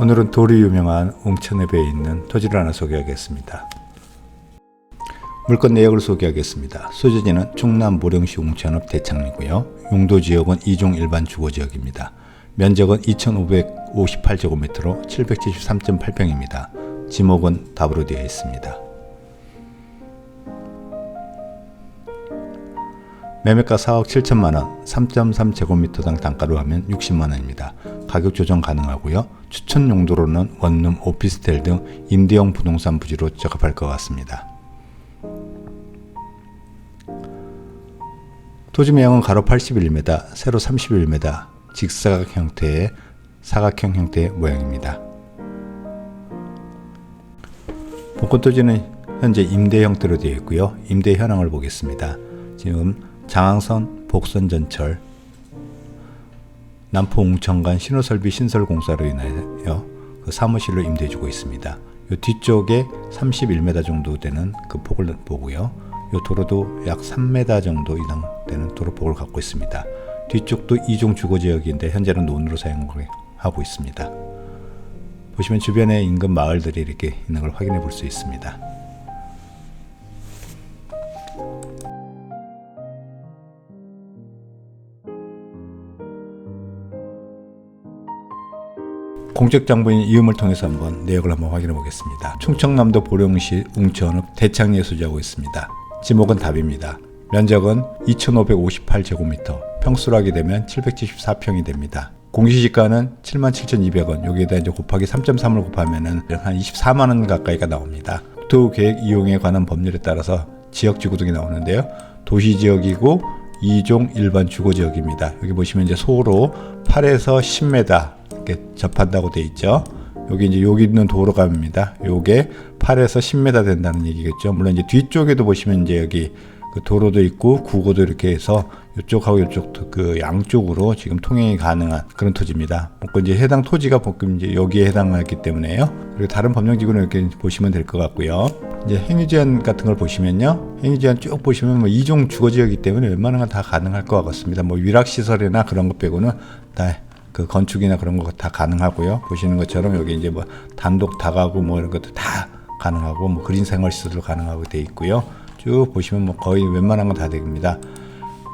오늘은 돌이 유명한 웅천읍에 있는 토지를 하나 소개하겠습니다. 물건 내역을 소개하겠습니다. 소재지는 충남 모령시 웅천읍 대창리고요. 용도 지역은 이종 일반 주거 지역입니다. 면적은 2,558제곱미터로 773.8평입니다. 지목은 답으로 되어 있습니다. 매매가 4억 7천만 원, 3.3제곱미터당 단가로 하면 60만 원입니다. 가격 조정 가능하고요. 추천 용도로는 원룸, 오피스텔 등 임대형 부동산 부지로 적합할 것 같습니다. 토지 매형은 가로 81m, 세로 31m, 직사각 형태의 사각형 형태의 모양입니다. 복권 토지는 현재 임대 형태로 되어 있고요. 임대 현황을 보겠습니다. 지금 장항선 복선 전철 남포 웅천간 신호설비 신설 공사로 인하여 그 사무실로 임대해주고 있습니다. 요 뒤쪽에 31m 정도 되는 그 폭을 보고요. 요 도로도 약 3m 정도 이상 되는 도로폭을 갖고 있습니다. 뒤쪽도 이종 주거 지역인데 현재는 논으로 사용하고 있습니다. 보시면 주변에 인근 마을들이 이렇게 있는 걸 확인해 볼 수 있습니다. 공적 장부인 이음을 통해서 한번 내역을 한번 확인해 보겠습니다. 충청남도 보령시 웅천읍 대창리에 소지하고 있습니다. 지목은 답입니다. 면적은 2,558제곱미터, 평수로 하게 되면 774평이 됩니다. 공시지가는 77,200원, 여기에다 이제 곱하기 3.3을 곱하면은 한 24만 원 가까이가 나옵니다. 국토 계획 이용에 관한 법률에 따라서 지역 지구 등이 나오는데요. 도시 지역이고 2종 일반 주거 지역입니다. 여기 보시면 이제 소로 8에서 10m 이렇게 접한다고 돼 있죠. 여기 이제 여기 있는 도로감입니다. 요게 8에서 10m 된다는 얘기겠죠. 물론 이제 뒤쪽에도 보시면 이제 여기 그 도로도 있고 구고도 이렇게 해서 이쪽하고 이쪽 그 양쪽으로 지금 통행이 가능한 그런 토지입니다. 그 이제 해당 토지가 보금 이제 여기에 해당하기 때문에요. 그리고 다른 법령지구는 이렇게 보시면 될 것 같고요. 이제 행위제한 같은 걸 보시면요. 행위제한 쭉 보시면 뭐 이종 주거지역이기 때문에 웬만한 건 다 가능할 것 같습니다. 뭐 위락시설이나 그런 것 빼고는 다 그 건축이나 그런 거 다 가능하고요. 보시는 것처럼 여기 이제 뭐 단독 다가구 뭐 이런 것도 다 가능하고 뭐 그린 생활 시설도 가능하고 돼 있고요. 쭉 보시면 뭐 거의 웬만한 건 다 됩니다.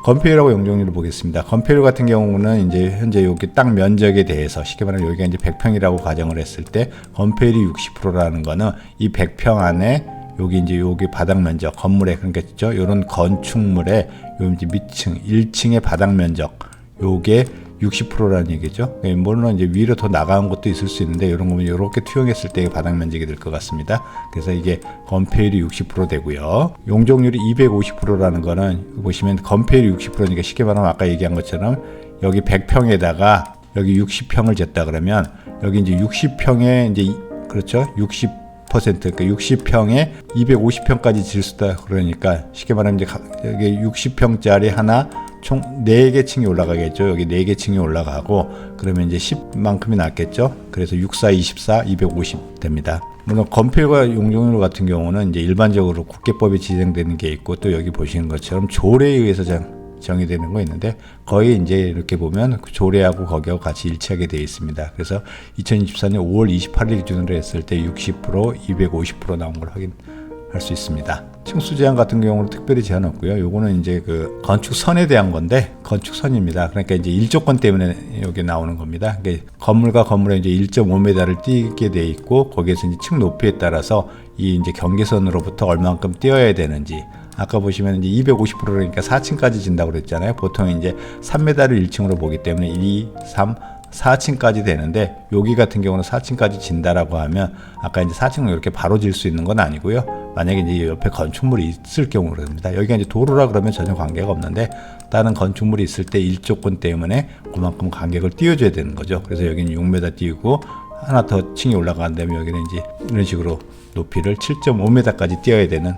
건폐율하고 용적률을 보겠습니다. 건폐율 같은 경우는 이제 현재 여기 땅 면적에 대해서 쉽게 말하면 여기가 이제 100평이라고 가정을 했을 때 건폐율이 60%라는 거는 이 100평 안에 여기 이제 여기 바닥 면적 건물에 그러니까. 요런 건축물의 요 이제 밑층 1층의 바닥 면적 요게 60%라는 얘기죠. 예, 물론 이제 위로 더 나가는 것도 있을 수 있는데 이런 거면 이렇게 투영했을 때 바닥 면적이 될 것 같습니다. 그래서 이게 건폐율이 60% 되고요. 용적률이 250%라는 거는 보시면 건폐율이 60%니까 쉽게 말하면 아까 얘기한 것처럼 여기 100평에다가 여기 60평을 쟀다 그러면 여기 이제 60평에 이제 이- 그렇죠? 60 그러니까 60평에 250평까지 질 수다 그러니까 쉽게 말하면 이제 가- 여기 60평짜리 하나 총 4개 층이 올라가겠죠. 여기 4개 층이 올라가고 그러면 이제 10만큼이 낮겠죠. 그래서 64, 24, 250 됩니다. 물론 건폐율과 용적률 같은 경우는 이제 일반적으로 국계법에 지정되는 게 있고 또 여기 보시는 것처럼 조례에 의해서 정, 정의되는 거 있는데 거의 이제 이렇게 보면 그 조례하고 거기하고 같이 일치하게 되어 있습니다. 그래서 2024년 5월 28일 기준으로 했을 때 60%, 250% 나온 걸 확인 할 수 있습니다. 층수 제한 같은 경우는 특별히 제한 없고요. 요거는 이제 그 건축선에 대한 건데 건축선입니다. 그러니까 이제 일조권 때문에 여기 나오는 겁니다. 그러니까 건물과 건물에 이제 1.5m를 띄게 돼 있고 거기에서 이제 층 높이에 따라서 이 이제 경계선으로부터 얼만큼 띄어야 되는지 아까 보시면 이제 250%니까 4층까지 진다고 그랬잖아요. 보통 이제 3m를 1층으로 보기 때문에 2, 3, 4층까지 되는데 여기 같은 경우는 4층까지 진다라고 하면 아까 이제 4층으로 이렇게 바로 질 수 있는 건 아니고요. 만약에 이제 옆에 건축물이 있을 경우 그럽니다. 여기가 이제 도로라 그러면 전혀 관계가 없는데 다른 건축물이 있을 때 일조권 때문에 그만큼 간격을 띄워줘야 되는 거죠. 그래서 여기는 6m 띄우고 하나 더 층이 올라간다면 여기는 이제 이런 식으로 높이를 7.5m까지 띄어야 되는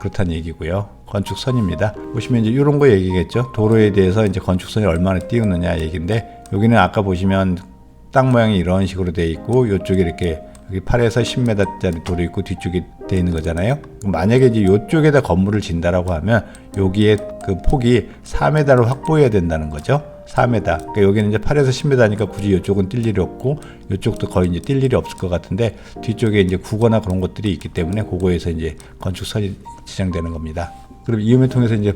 그렇다는 얘기고요. 건축선입니다. 보시면 이제 이런 거 얘기겠죠. 도로에 대해서 이제 건축선이 얼마나 띄우느냐 얘기인데 여기는 아까 보시면 땅 모양이 이런 식으로 돼 있고 이쪽에 이렇게 여기 8에서 10m짜리 도로 있고 뒤쪽에 돼 있는 거잖아요. 만약에 이제 이쪽에다 건물을 진다라고 하면 여기에 그 폭이 4m로 확보해야 된다는 거죠. 4m. 그러니까 여기는 이제 8에서 10m니까 굳이 이쪽은 뛸 일이 없고 이쪽도 거의 이제 뛸 일이 없을 것 같은데 뒤쪽에 이제 국어나 그런 것들이 있기 때문에 그거에서 이제 건축선이 지정되는 겁니다. 그럼 이음을 통해서 이제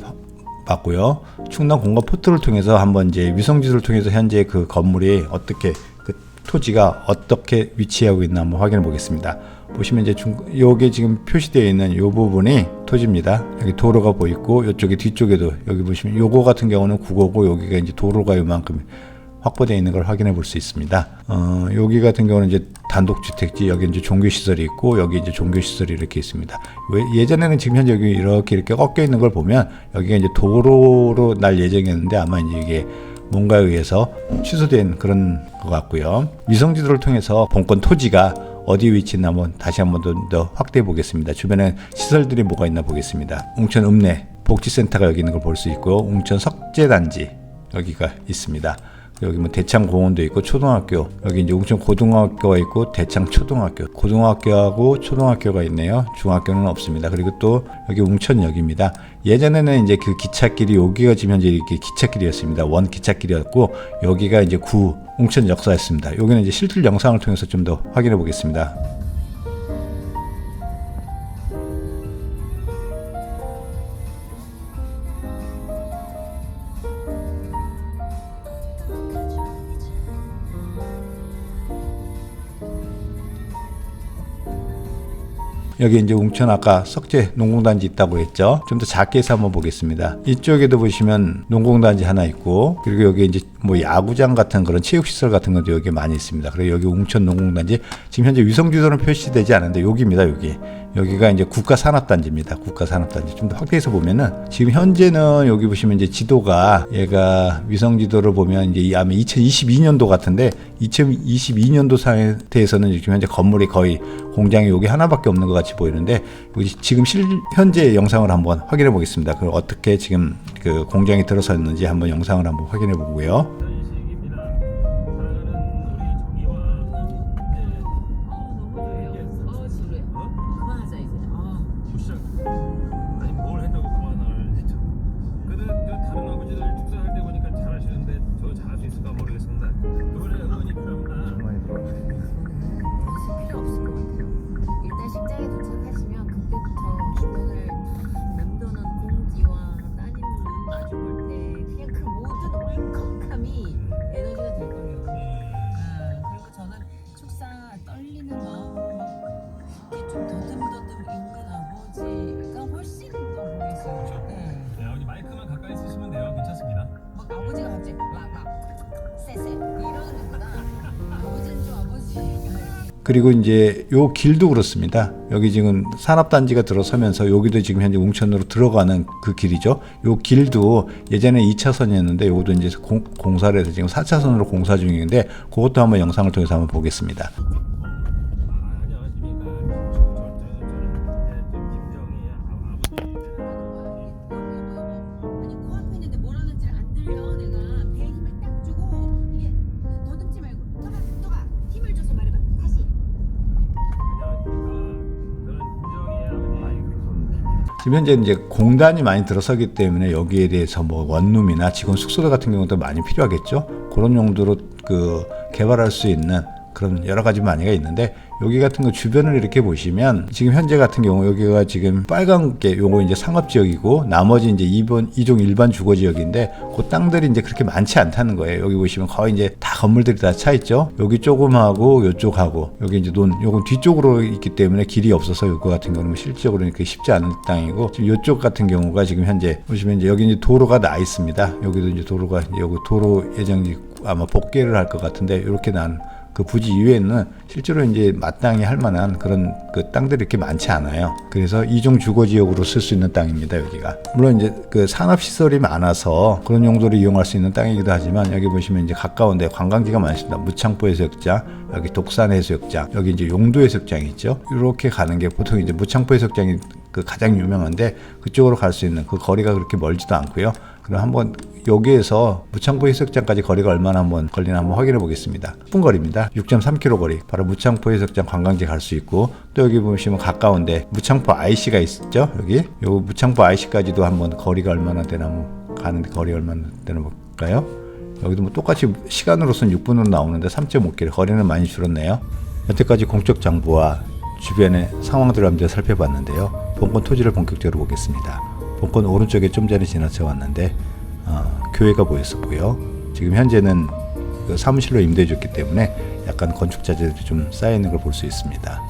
봤고요. 충남 공간 포트를 통해서 한번 이제 위성 지도를 통해서 현재 그 건물이 어떻게 그 토지가 어떻게 위치하고 있나 한번 확인해 보겠습니다. 보시면 이제 중 요게 지금 표시되어 있는 요 부분이 토지입니다. 여기 도로가 보이고 이쪽에 뒤쪽에도 여기 보시면 요거 같은 경우는 국어고 여기가 이제 도로가 요만큼 확보되어 있는 걸 확인해 볼 수 있습니다. 어, 여기 같은 경우는 이제 단독주택지, 여기 이제 종교시설이 있고, 여기 이제 종교시설이 이렇게 있습니다. 왜, 예전에는 지금 현재 여기 이렇게 이렇게 꺾여 있는 걸 보면, 여기가 이제 도로로 날 예정이었는데, 아마 이제 이게 뭔가에 의해서 취소된 그런 것 같고요. 위성지도를 통해서 본권 토지가 어디 위치에 있나 한번 다시 한번 더, 더 확대해 보겠습니다. 주변에 시설들이 뭐가 있나 보겠습니다. 웅천 읍내 복지센터가 여기 있는 걸 볼 수 있고, 웅천 석재단지 여기가 있습니다. 여기 뭐 대창 공원도 있고 초등학교 여기 이제 웅천 고등학교가 있고 대창 초등학교. 고등학교하고 초등학교가 있네요. 중학교는 없습니다. 그리고 또 여기 웅천역입니다. 예전에는 이제 그 기찻길이 여기가 지금 현재 이렇게 기찻길이었습니다. 원 기찻길이었고 여기가 이제 구 웅천 역사였습니다. 여기는 이제 실질 영상을 통해서 좀 더 확인해 보겠습니다 여기 이제 웅천 아까 석재 농공단지 있다고 했죠. 좀 더 작게 해서 한번 보겠습니다. 이쪽에도 보시면 농공단지 하나 있고 그리고 여기 이제 뭐 야구장 같은 그런 체육시설 같은 것도 여기 많이 있습니다. 그리고 여기 웅천 농공단지 지금 현재 위성주소는 표시되지 않은데 여기입니다. 여기 여기가 이제 국가산업단지입니다. 국가산업단지 좀 더 확대해서 보면은 지금 현재는 여기 보시면 이제 지도가 얘가 위성지도를 보면 이제 아마 2022년도 같은데 2022년도 상태에서는 지금 현재 건물이 거의 공장이 여기 하나밖에 없는 것 같이 보이는데 여기 지금 실 현재 영상을 한번 확인해 보겠습니다. 그 어떻게 지금 그 공장이 들어섰는지 한번 영상을 한번 확인해 보고요. 있을까 모르겠습니다. 그리고 이제 요 길도 그렇습니다. 여기 지금 산업단지가 들어서면서 여기도 지금 현재 웅천으로 들어가는 그 길이죠. 요 길도 예전에 2차선이었는데 요것도 이제 공, 공사를 해서 지금 4차선으로 공사 중인데 그것도 한번 영상을 통해서 한번 보겠습니다. 지. 지금 현재 이제 공단이 많이 들어서기 때문에 여기에 대해서 뭐 원룸이나 직원 숙소들 같은 경우도 많이 필요하겠죠. 그런 용도로 그 개발할 수 있는 그런 여러 가지 많이가 있는데 여기 같은 거 주변을 이렇게 보시면 지금 현재 같은 경우 여기가 지금 빨간 게 요거 이제 상업 지역이고 나머지 이제 2번 이종 일반 주거 지역인데 그 땅들이 이제 그렇게 많지 않다는 거예요. 여기 보시면 거의 이제 다 건물들이 다 차 있죠. 여기 조금하고 요쪽하고 여기 이제 논 요건 뒤쪽으로 있기 때문에 길이 없어서 요거 같은 경우는 실질적으로 이렇게 쉽지 않은 땅이고 지금 요쪽 같은 경우가 지금 현재 보시면 이제 여기 이제 도로가 나 있습니다. 여기도 이제 도로가 여기 도로 예정이 아마 복개를 할 것 같은데 이렇게 난 그 부지 이외에는 실제로 이제 마땅히 할 만한 그런 그 땅들이 이렇게 많지 않아요. 그래서 이종 주거 지역으로 쓸 수 있는 땅입니다, 여기가. 물론 이제 그 산업 시설이 많아서 그런 용도로 이용할 수 있는 땅이기도 하지만 여기 보시면 이제 가까운데 관광지가 많습니다. 무창포 해수욕장, 여기 독산 해수욕장, 여기 이제 용도 해수욕장이 있죠. 이렇게 가는 게 보통 이제 무창포 해수욕장이 그 가장 유명한데 그쪽으로 갈 수 있는 그 거리가 그렇게 멀지도 않고요. 그럼 한번 여기에서 무창포 해수욕장까지 거리가 얼마나 한번 걸리나 한번 확인해 보겠습니다. 10분 거리입니다. 6.3km 거리. 바로 무창포 해수욕장 관광지 갈 수 있고 또 여기 보시면 가까운데 무창포 IC가 있죠 여기 요 무창포 IC까지도 한번 거리가 얼마나 되나 뭐 가는데 거리 얼마나 되나 볼까요? 여기도 뭐 똑같이 시간으로서는 6분으로 나오는데 3.5km 거리는 많이 줄었네요. 여태까지 공적 정보와 주변의 상황들을 한번 살펴봤는데요. 본권 토지를 본격적으로 보겠습니다. 본권 오른쪽에 좀 전에 지나쳐 왔는데 어, 교회가 보였었고요. 지금 현재는 그 사무실로 임대해줬기 때문에 약간 건축 자재들이 좀 쌓여 있는 걸 볼 수 있습니다.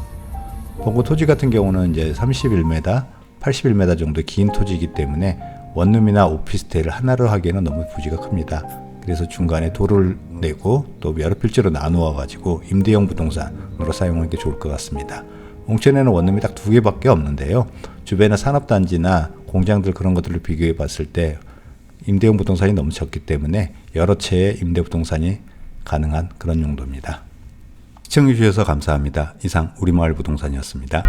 본권 토지 같은 경우는 이제 31m, 81m 정도 긴 토지이기 때문에 원룸이나 오피스텔을 하나로 하기에는 너무 부지가 큽니다. 그래서 중간에 도를 내고 또 여러 필지로 나누어 가지고 임대형 부동산으로 사용하는 게 좋을 것 같습니다. 옹천에는 원룸이 딱 두 개밖에 없는데요. 주변의 산업단지나 공장들 그런 것들을 비교해 봤을 때 임대형 부동산이 적기 때문에 여러 채의 임대 부동산이 가능한 그런 용도입니다. 시청해 주셔서 감사합니다. 이상 우리마을 부동산이었습니다.